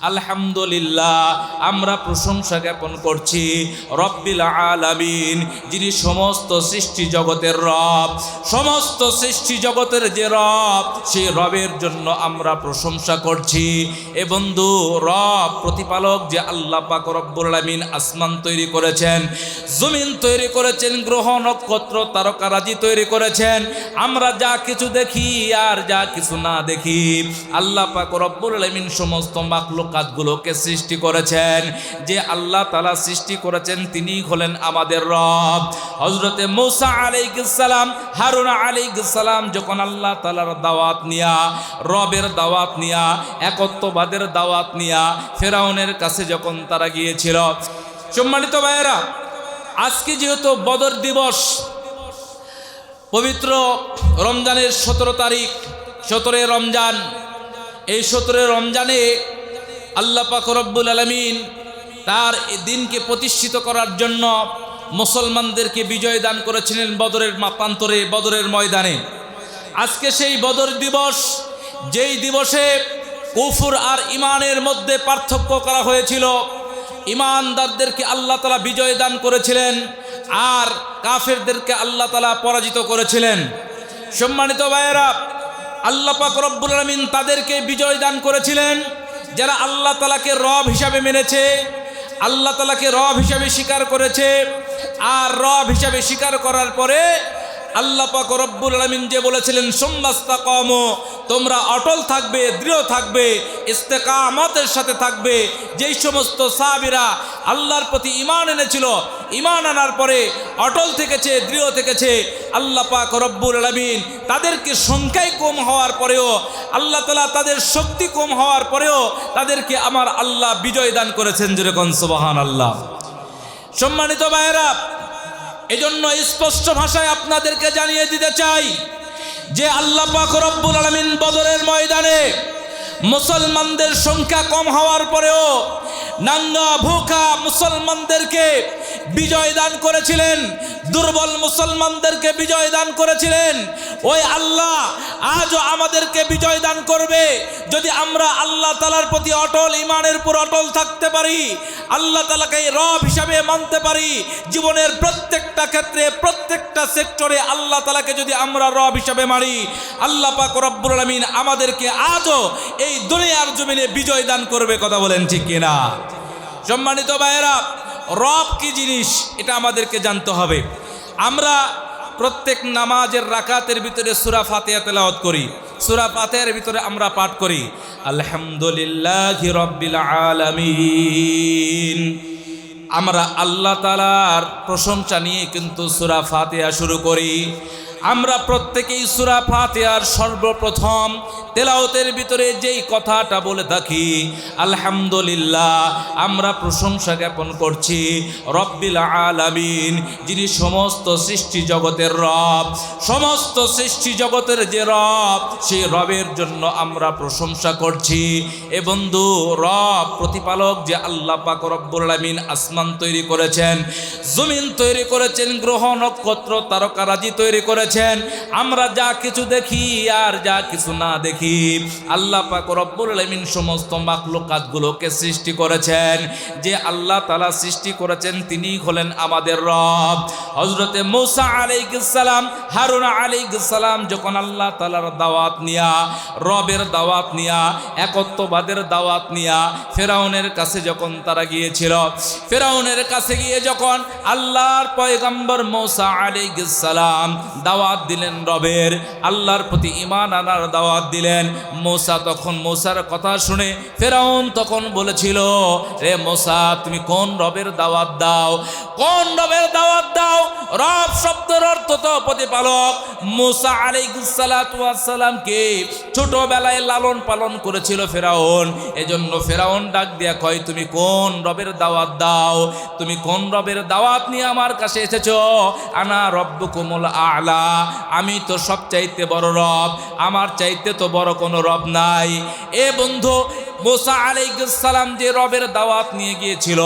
আলহামদুলিল্লাহ, আমরা প্রশংসা জ্ঞাপন করছি রব্বিল আলামিন, যিনি সমস্ত সৃষ্টি জগতের রব, সমস্ত সৃষ্টি জগতের যে রব, সেই রবের জন্য আমরা প্রশংসা করছি। এ বন্ধু, রব প্রতিপালক যে আল্লাহ পাক রব্বুল আলামিন আসমান তৈরি করেছেন, জমিন তৈরি করেছেন, গ্রহ, নক্ষত্র তারকারাজি তৈরি করেছেন, আমরা যা কিছু দেখি আর যা কিছু না দেখি, আল্লাহ পাক রব্বুল আলামিন সমস্ত মাখলুকাতগুলোকে সৃষ্টি করেছেন। যে আল্লাহ তালা সৃষ্টি করেছেন তিনি হলেন আমাদের রব। হজরতে মৌসা আলাইসালাম হারুন আলাইসালাম যখন আল্লাহ তালার দাওয়াত নিয়া, রবের দাওয়াত নিয়া, একত্ববাদের দাওয়াত নিয়া ফেরাউনের কাছে যখন তারা গিয়েছিল, সম্মানিত ভাইয়েরা, আজকে যেহেতু বদর দিবস, পবিত্র রমজানের সতেরো তারিখ, সতেরোই রমজান, এই সতেরোই রমজানে আল্লাহ পাক রব্বুল আলমিন তার দিনকে প্রতিষ্ঠিত করার জন্য মুসলমানদেরকে বিজয় দান করেছিলেন বদরের মাপান্তরে, বদরের ময়দানে। আজকে সেই বদর দিবস, যেই দিবসে কুফুর আর ইমানের মধ্যে পার্থক্য করা হয়েছিল ইমানদারদেরকে আল্লাহ তালা বিজয় দান করেছিলেন আর কাফেরদেরকে আল্লাহ তালা পরাজিত করেছিলেন। সম্মানিত ভাইয়েরা, আল্লাহ পাক রব্বুল আলমিন তাদেরকে বিজয় দান করেছিলেন যারা আল্লাহ তালাকে রব হিসাবে মেনেছে, আল্লাহ তালাকে রব হিসাবে স্বীকার করেছে, আর রব হিসাবে স্বীকার করার পরে আল্লাহ পাক রব্বুল আলমিন যে বলেছিলেন সোম্বাস্তা কম তোমরা অটল থাকবে, দৃঢ় থাকবে, ইস্তেকামতের সাথে থাকবে। যেই সমস্ত সাবিরা আল্লাহর প্রতি ইমান এনেছিল ইমান আনার পরে অটল থেকেছে, দৃঢ় থেকেছে, আল্লাহ পাক রব্বুল আলমিন তাদেরকে সংখ্যায় কম হওয়ার পরেও, আল্লাহ তালা তাদের শক্তি কম হওয়ার পরেও তাদেরকে আমার আল্লাহ বিজয় দান করেছেন যেরকম সুবাহান আল্লাহ সম্মানিত ভাইয়েরা এজন্য স্পষ্ট ভাষায় আপনাদেরকে জানিয়ে দিতে চাই যে আল্লাহ পাক আলমিন বদরের ময়দানে মুসলমানদের সংখ্যা কম হওয়ার পরেও নাঙ্গা, ভুখা মুসলমানদেরকে বিজয় দান করেছিলেন। দুর্বল মুসলমানদেরকে বিজয় দান করেছিলেন। ওই আল্লাহ আজও আমাদেরকে বিজয় দান করবে। যদি আমরা আল্লাহ তালার প্রতি অটল, ইমানের উপর অটল থাকতে পারি, আল্লাহ তালাকে রব হিসাবে মানতে পারি, জীবনের প্রত্যেকটা ক্ষেত্রে, প্রত্যেকটা সেক্টরে আল্লাহ তালাকে যদি আমরা রব হিসাবে মারি আল্লাহ পাক রব্বুল আলমিন আমাদেরকে আজও এই দুনিয়ার জমিনে বিজয় দান করবে, কথা বলেন ঠিক কিনা? সম্মানিত ভাইয়েরা রব কি জিনিস? এটা আমাদেরকে জানতে হবে। আমরা প্রত্যেক নামাজের রাকাতের ভিতরে সুরা ফাতেহা তেলাওয়াত করি। সুরা ফাতেহার ভিতরে আমরা পাঠ করি। আলহামদুলিল্লাহ আলামিন। আমরা আল্লাহ তালার প্রশংসা নিয়ে কিন্তু সুরা ফাতেহা শুরু করি। আমরা প্রত্যেকেই সুরা ফাতেহার সর্বপ্রথম তেলাওতের ভিতরে যেই কথাটা বলে থাকি, আলহামদুলিল্লাহ, আমরা প্রশংসা জ্ঞাপন করছি, রব্বিল আলামিন, যিনি সমস্ত সৃষ্টি জগতের রব, সমস্ত সৃষ্টি জগতের যে রব, সেই রবের জন্য আমরা প্রশংসা করছি। এ বন্ধু, রব প্রতিপালক যে আল্লাহ পাক রব্বুল আলামিন আসমান তৈরি করেছেন, জমিন তৈরি করেছেন, গ্রহ নক্ষত্র তারকারাজি তৈরি করেছেন আমরা যা কিছু দেখি আর যা কিছু না দেখি। আল্লাহ পাক রব্বুল আলামিন সমস্ত মাখলুকাতগুলোকে সৃষ্টি করেছেন। যে আল্লাহ তালা সৃষ্টি করেছেন তিনি হলেন আমাদের রব। হজরতে মৌসা আলাইসালাম হারুন আলাইসালাম যখন আল্লাহ তালার দাওয়াত নিয়া, রবের দাওয়াত নিয়া, একত্ববাদের দাওয়াত নিয়া ফেরাউনের কাছে যখন তারা গিয়েছিল, ফেরাউনের কাছে গিয়ে যখন আল্লাহর পয়গম্বর মৌসা আলাইসালাম দাওয়াত দিলেন রবের। আল্লাহর প্রতি ইমান আনার দাওয়াত দিলেন। মোসা তখন মোসার কথা শুনে ফেরাউন তখন বলেছিল, রে মোসা, তুমি কোন রবের দাওয়াত দাও? কোন রবের দাওয়াত দাও? রব শব্দের অর্থ তো প্রতিপালক। মোসা আলাইসালামকে ছোটবেলায় লালন পালন করেছিল ফেরাউন। এজন্য ফেরাউন ডাক দিয়া কয়, তুমি কোন রবের দাওয়াত দাও? তুমি কোন রবের দাওয়াত নিয়ে আমার কাছে এসেছ? আনা রব্বুকুমুল আলা। আমি তো সব চাইতে বড় রব, আমার চাইতে তো বড় কোনো রব নাই। এ বন্ধু মোসা আলাইসালাম যে রবের দাওয়াত নিয়ে গিয়েছিল,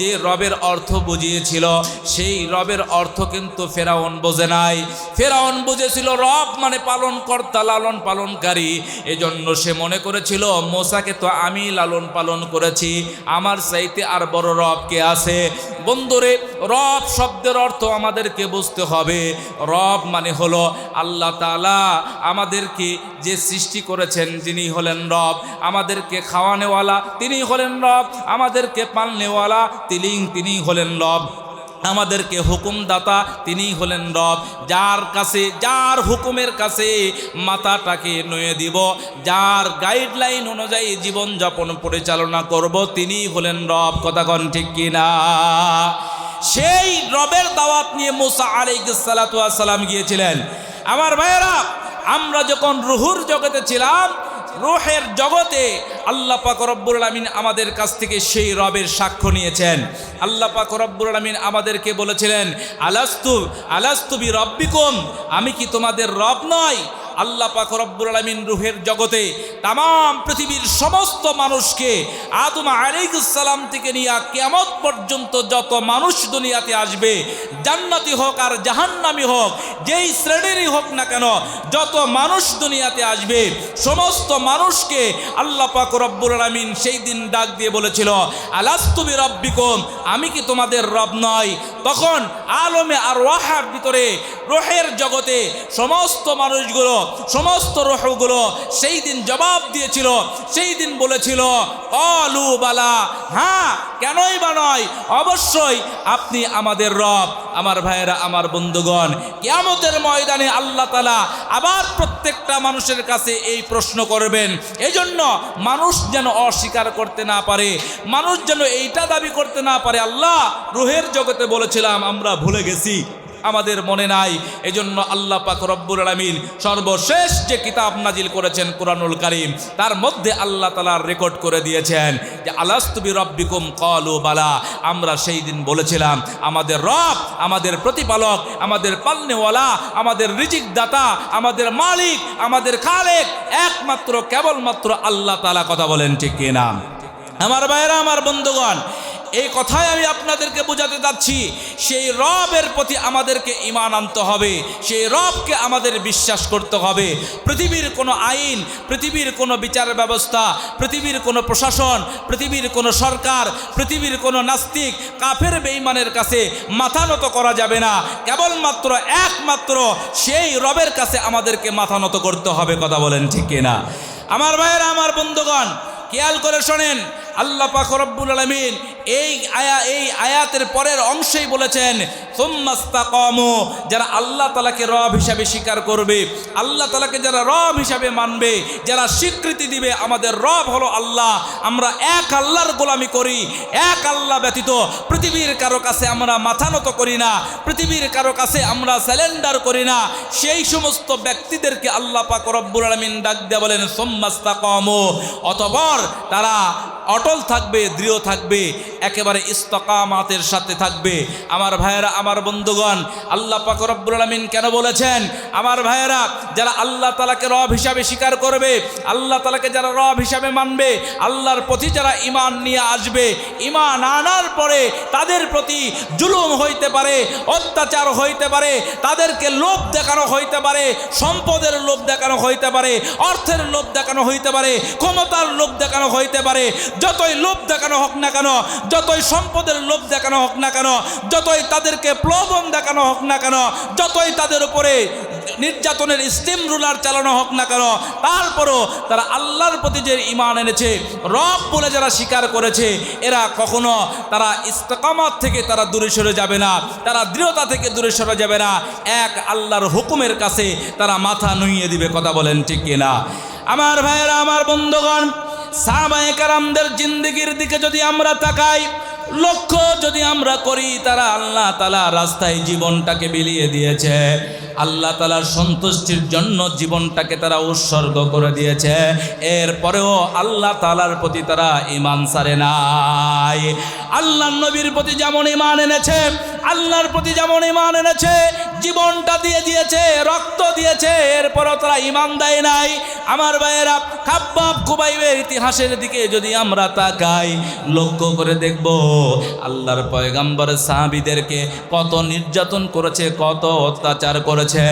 যে রবের অর্থ বুঝিয়েছিল, সেই রবের অর্থ কিন্তু ফেরাউন বোঝে নাই। ফেরাউন বুঝেছিল, রব মানে পালন কর্তা লালন পালনকারী। এজন্য সে মনে করেছিল, মোসাকে তো আমি লালন পালন করেছি, আমার চাইতে আর বড় রব কে আছে? বন্ধুরে, রব শব্দের অর্থ আমাদেরকে বুঝতে হবে। রব মানে হলো আল্লাহ তালা আমাদেরকে যে সৃষ্টি করেছেন যিনি হলেন রব। আমাদেরকে খাওয়ানেওয়ালা, তিনি হলেন রব। আমাদেরকে পালনেওয়ালা তিনি তিনি হলেন রব। আমাদেরকে হুকুমদাতা, তিনি হলেন রব। যার কাছে, যার হুকুমের কাছে মাথাটাকে নয়ে দিব, যার গাইডলাইন অনুযায়ী জীবনযাপন পরিচালনা করব, তিনি হলেন রব। কথা কন ঠিক কিনা? সেই রবের দাওয়াত নিয়ে মুসা আলাইসালাম গিয়েছিলেন। আমার ভাইয়েরা আমরা যখন রুহুর জগতে ছিলাম, রুহের জগতে আল্লাহ পাক রব্বুল আলমিন আমাদের কাছ থেকে সেই রবের সাক্ষ্য নিয়েছেন। আল্লাহ পাক রব্বুল আলমিন আমাদেরকে বলেছিলেন, আলাস্তু আলাস্তুবি রব্বিকুম, আমি কি তোমাদের রব নয়? আল্লাহ পাক রব্বুল আলমিন রুহের জগতে তাম পৃথিবীর সমস্ত মানুষকে আদম আলাইসালাম থেকে নিয়ে কেমত পর্যন্ত যত মানুষ দুনিয়াতে আসবে, জান্নাতি হোক আর জাহান্নামি হোক, যেই শ্রেণীরই হোক না কেন, যত মানুষ দুনিয়াতে আসবে, সমস্ত মানুষকে আল্লাহ পাক রব্বুল আলমিন সেই দিন ডাক দিয়ে বলেছিল আলাস্তুবি রব্বিকুম আমি কি তোমাদের রব নয় তখন আলমে আর ওয়াহার ভিতরে রোহের জগতে সমস্ত মানুষগুলো সমস্ত রোহগুলো সেই দিন জবাব দিয়েছিল, সেই দিন বলেছিল অলু বালা। হ্যাঁ কেনই বা নয়, অবশ্যই আপনি আমাদের রব, আমার ভাইয়েরা, আমার বন্ধুগণ। কিয়ামতের ময়দানে আল্লাহ তালা আবার প্রত্যেকটা মানুষের কাছে এই প্রশ্ন করবেন এই জন্য মানুষ যেন অস্বীকার করতে না পারে, মানুষ যেন এইটা দাবি করতে না পারে, আল্লাহ রুহের জগতে বলেছিলাম, আমরা ভুলে গেছি। আমাদের মনে নাই। এজন্য আল্লাহ পাক রব্বুল আলমিন সর্বশেষ যে কিতাব নাজিল করেছেন কোরআনুল করিম, তার মধ্যে আল্লাহ তালার রেকর্ড করে দিয়েছেন যে আলাস্তুবি রব্বিকুম কলু বালা। আমরা সেই দিন বলেছিলাম, আমাদের রব, আমাদের প্রতিপালক, আমাদের পালনেওয়ালা, আমাদের রিজিক দাতা আমাদের মালিক, আমাদের খালেক, একমাত্র, কেবলমাত্র আল্লাহ তালা কথা বলেন ঠিক কিনা? আমার ভাইয়েরা, আমার বন্ধুগণ এই কথাই আমি আপনাদেরকে বোঝাতে যাচ্ছি। সেই রবের প্রতি আমাদেরকে ইমান আনতে হবে। সেই রবকে আমাদের বিশ্বাস করতে হবে। পৃথিবীর কোনো আইন, পৃথিবীর কোনো বিচার ব্যবস্থা, পৃথিবীর কোনো প্রশাসন, পৃথিবীর কোনো সরকার, পৃথিবীর কোনো নাস্তিক কাফের বেইমানের কাছে মাথা নত করা যাবে না। কেবলমাত্র একমাত্র সেই রবের কাছে আমাদেরকে মাথা নত করতে হবে। কথা বলেন ঠিক কিনা? আমার ভাইয়েরা, আমার বন্ধুগণ, খেয়াল করে শোনেন আল্লাহ পাক রব্বুল আলমিন এই আয়া, এই আয়াতের পরের অংশেই বলেছেন, সোম্মাস্তাকমু যারা আল্লাহ তালাকে রব হিসাবে স্বীকার করবে, আল্লাহ তালাকে যারা রব হিসাবে মানবে, যারা স্বীকৃতি দিবে, আমাদের রব হলো আল্লাহ। আমরা এক আল্লাহর গোলামি করি, এক আল্লাহ ব্যতীত পৃথিবীর কারও কাছে আমরা মাথা নত করি না, পৃথিবীর কারও কাছে আমরা স্যালেন্ডার করি না। সেই সমস্ত ব্যক্তিদেরকে আল্লাহ পাক রব্বুল আলমিন ডাক দেয়া বলেন, সোম্মাস্তাকমু অতপর তারা অটল থাকবে, দৃঢ় থাকবে, একেবারে ইস্তকামাতের সাথে থাকবে। আমার ভাইয়েরা, আমার বন্ধুগণ, আল্লাহ পাক রব্বুল আলমিন কেন বলেছেন? আমার ভাইয়েরা, যারা আল্লাহ তালাকে রব হিসাবে স্বীকার করবে, আল্লাহ তালাকে যারা রব হিসাবে মানবে, আল্লাহর প্রতি যারা ইমান নিয়ে আসবে ইমান আনার পরে তাদের প্রতি জুলুম হইতে পারে, অত্যাচার হইতে পারে, তাদেরকে লোভ দেখানো হইতে পারে, সম্পদের লোভ দেখানো হইতে পারে, অর্থের লোভ দেখানো হইতে পারে, ক্ষমতার লোভ দেখানো হইতে পারে যতই লোভ দেখানো হোক না কেন, যতই সম্পদের লোভ দেখানো হোক না কেন, যতই তাদেরকে প্লবন দেখানো হোক না কেন, যতই তাদের উপরে নির্যাতনের স্টিম রুলার চালানো হোক না কেন, তারপরও তারা আল্লাহর প্রতি যে ইমান এনেছে, রব বলে যারা স্বীকার করেছে, এরা কখনো তারা ইস্তকামত থেকে তারা দূরে সরে যাবে না, তারা দৃঢ়তা থেকে দূরে সরে যাবে না, এক আল্লাহর হুকুমের কাছে তারা মাথা নুইয়ে দিবে, কথা বলেন ঠিক কিনা? আমার ভাইয়েরা, আমার বন্ধুগণ সাহাবায়ে কারামদের জিন্দগির দিকে যদি আমরা তাকাই, লক্ষ্য যদি আমরা করি, তারা আল্লাহ তালা রাস্তায় জীবনটাকে বিলিয়ে দিয়েছে। আল্লাহ তালার সন্তুষ্টির জন্য জীবনটাকে তারা উৎসর্গ করে দিয়েছে। এরপরেও আল্লাহ তালার প্রতি তারা ইমান সারে নাই। আল্লাহ নবীর প্রতি যেমন ইমান এনেছে, আল্লাহর প্রতি যেমন ইমান এনেছে জীবনটা দিয়ে দিয়েছে, রক্ত দিয়েছে, এরপরও তারা ইমান দেয় নাই। আমার ভাইয়েরা, খাব্বাব কুবাইবের ইতিহাসের দিকে যদি আমরা তাকাই, লক্ষ্য করে দেখব, আল্লাহর পয়গাম্বর সাহাবিদেরকে কত নির্যাতন করেছে, কত অত্যাচার করেছে।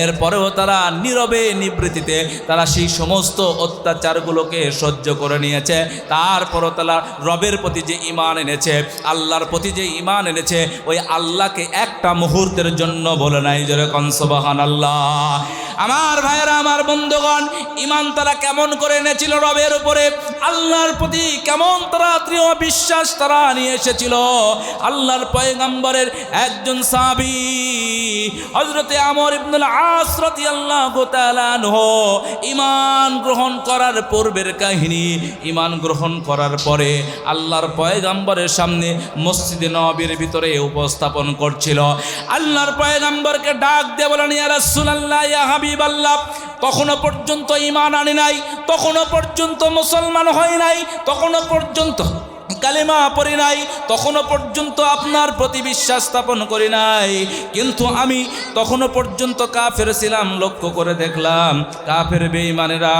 এরপরেও তারা নীরবে নিবৃত্তিতে তারা সেই সমস্ত অত্যাচারগুলোকে সহ্য করে নিয়েছে। তারপরও তারা রবের প্রতি যে ইমান এনেছে, আল্লাহর প্রতি যে ইমান এনেছে, ওই আল্লাহকে একটা মুহূর্তের জন্য বলে নাই জোরে কনসবাহান আল্লাহ আমার ভাইয়েরা, আমার বন্ধুগণ ইমান তারা কেমন করে এনেছিল রবের উপরে? আল্লাহর প্রতি কেমন তারা দৃঢ় বিশ্বাস তারা নিয়ে এসেছিল? আল্লাহর পয়গাম্বরের একজন সাবি হজরতে আমর ইবনুল আসরতি আল্লাহ ইমান গ্রহণ করার পূর্বের কাহিনী। ইমান গ্রহণ করার পরে আল্লাহর পয়গাম্বরের সামনে মসজিদে নবীর ভিতরে উপস্থাপন করছিল। আল্লাহর পয়গাম্বরকে ডাক দিয়ে বলেন, ইয়া রাসূলুল্লাহ, ইয়া হাবিবাল্লাহ, তখনও পর্যন্ত ইমান আনি নাই, তখনও পর্যন্ত মুসলমান হয় নাই, তখনও পর্যন্ত কালেমা পড়ি নাই, তখনও পর্যন্ত আপনার প্রতি বিশ্বাস স্থাপন করি নাই। কিন্তু আমি তখনও পর্যন্ত কাফের ছিলাম, লক্ষ্য করে দেখলাম, কাফের বেঈমানেরা